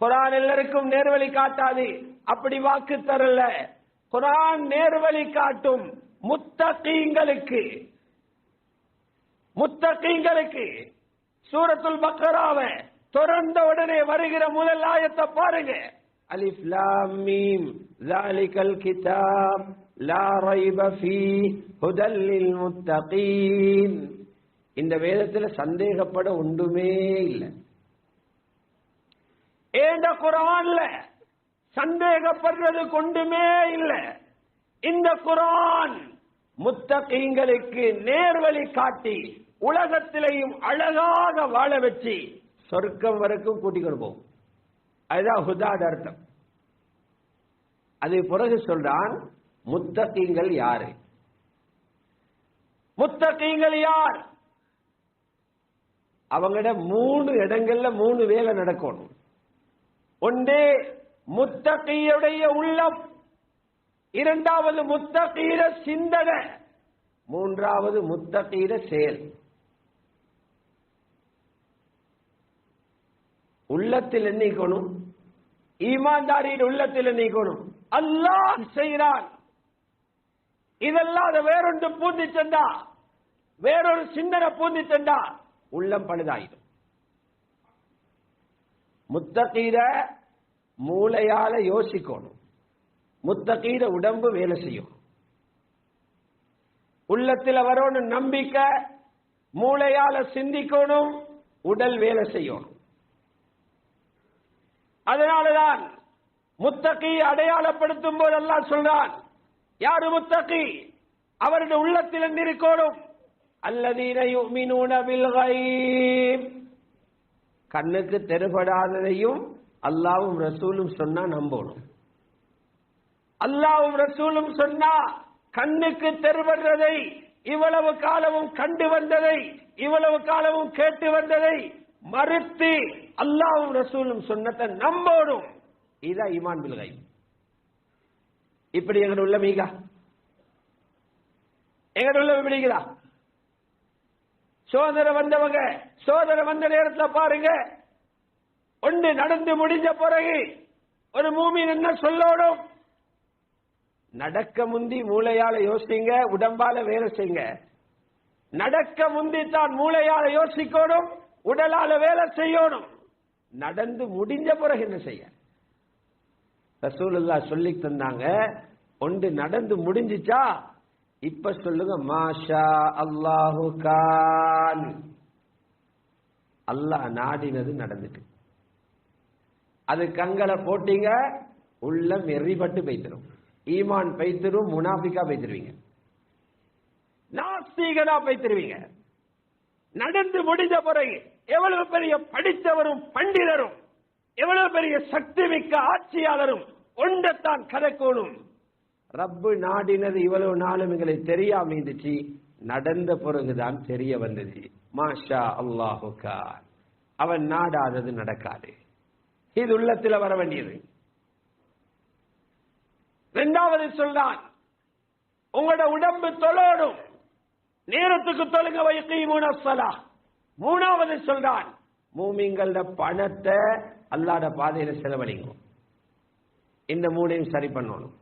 குரான் எல்லாருக்கும் நேர்வழி காட்டாது. அப்படி வாக்கு தரல. குரான் நேர்வழி காட்டும் முத்தகீங்களுக்கு. முத்தகீங்களுக்கு. சூரத்துல் பக்கராவ தொடர்ந்த உடனே வருகிற முதல் ஆயத்தை பாருங்க. அலிப் லாமீம் லாலிகல் ذلكல் கிதாப். லா ரைப ஃபீ ஹுதல் முத்தகீன். இந்த வேதத்துல சந்தேகப்பட ஒன்றுமே இல்லை. ஏண்ட குரான்ல சந்தேகப்படுறது கொண்டுமே இல்லை. இந்த குரான் முத்தகீங்களுக்கு நேர்வழி காட்டி உலகத்திலையும் அழகாக வாழ வச்சு சொர்க்கம் வரைக்கும் கூட்டிக் கொண்டு அதுதான் ஹுதாட அர்த்தம். அது பிறகு சொல்றான் முத்தகீங்கள் யாரு? முத்தகீங்கள் யார்? அவங்கட மூணு இடங்கள்ல மூணு வேலை நடக்கணும். ஒன்று முத்தகையுடைய உள்ளம் இரண்டாவது முத்தகீர சிந்தனை மூன்றாவது முத்தகீர செயல். உள்ளத்தில் நீக்கணும் ஈமான்தாரியின் உள்ளத்தில் நீக்கணும் அல்லாஹ் செய்கிறான். இதெல்லாம் அதை வேறொன்று பூந்தி சென்றா வேறொரு சிந்தனை பூந்தி சென்றா உள்ளம் பழுதாயிடும். முத்தகீர மூளையால யோசிக்கணும். முத்தகீர உடம்பு வேலை செய்யும். உள்ளத்தில் வரணும் நம்பிக்கை மூளையால சிந்திக்கணும் உடல் வேலை செய்யணும். அதனாலதான் முத்தகி அடையாளப்படுத்தும் போது அல்லாஹ் சொல்றான் யாரு முத்தகி? அவருடைய உள்ளத்தில் இருக்கணும்? அல்லதீன யுமினூன பில் கண்ணுக்கு தெருபடாததையும் அல்லாவும் ரசூலும் சொன்னா நம்பணும். அல்லாவும் ரசூலும் சொன்னா கண்ணுக்கு தெருபடுறதை இவ்வளவு காலமும் கண்டு வந்ததை இவ்வளவு காலமும் கேட்டு வந்ததை மறுத்து அல்லாவும் ரசூலும் சொன்னதை நம்பணும். இதான் ஈமான் பில்கை இப்படி எங்க உள்ள மீகா எங்க உள்ள சோதனை வந்தவங்க சோதனை வந்த நேரத்தில் பாருங்க. ஒன்று நடந்து முடிஞ்ச பிறகு ஒரு மூமின் என்ன சொல்லணும்? நடக்க முந்தி மூளையால யோசிங்க உடம்பால வேலை செய்யுங்க. நடக்க முந்தி தான் மூளையால யோசிக்கணும் உடலால வேலை செய்யணும். நடந்து முடிஞ்ச பிறகு என்ன செய்ய? ரசூலுல்லா சொல்லி தந்தாங்க ஒன்று நடந்து முடிஞ்சிச்சா இப்ப சொல்லுங்க மாஷா அல்லாஹு கான். அல்லாஹ் நாடினது நடந்துட்டு. அது கங்களை போட்டீங்க உள்ளம் எரிபட்டு பைத்திரும் ஈமான் பைத்திரும் முனாபிக்கா பைத்திருவீங்க நாஸ்தீகனா பைத்திருவீங்க நடந்து முடிஞ்ச பிறகு எவ்வளவு பெரிய படித்தவரும் பண்டிதரும் எவ்வளவு பெரிய சக்தி மிக்க ஆட்சியாளரும் ஒன்றத்தான் கதைக்கோணும். ரப்பு நாடினது இவ்வளவு நாளும் எங்களை தெரியாம இருந்துச்சு. நடந்த பிறகுதான் தெரிய வந்தது. மாஷா அல்லாஹுக்கா அவன் நாடாதது நடக்காது. இது உள்ளத்தில் வர வேண்டியது. இரண்டாவது சொல்றான் உங்களோட உடம்பு தொழோடும் நேரத்துக்கு தொழுங்க வைக்கை மூணா மூணாவது சொல்றான் மூமிங்களோட பணத்தை அல்லாட பாதையில செலவழிக்கும் இந்த மூணையும் சரி பண்ணணும்.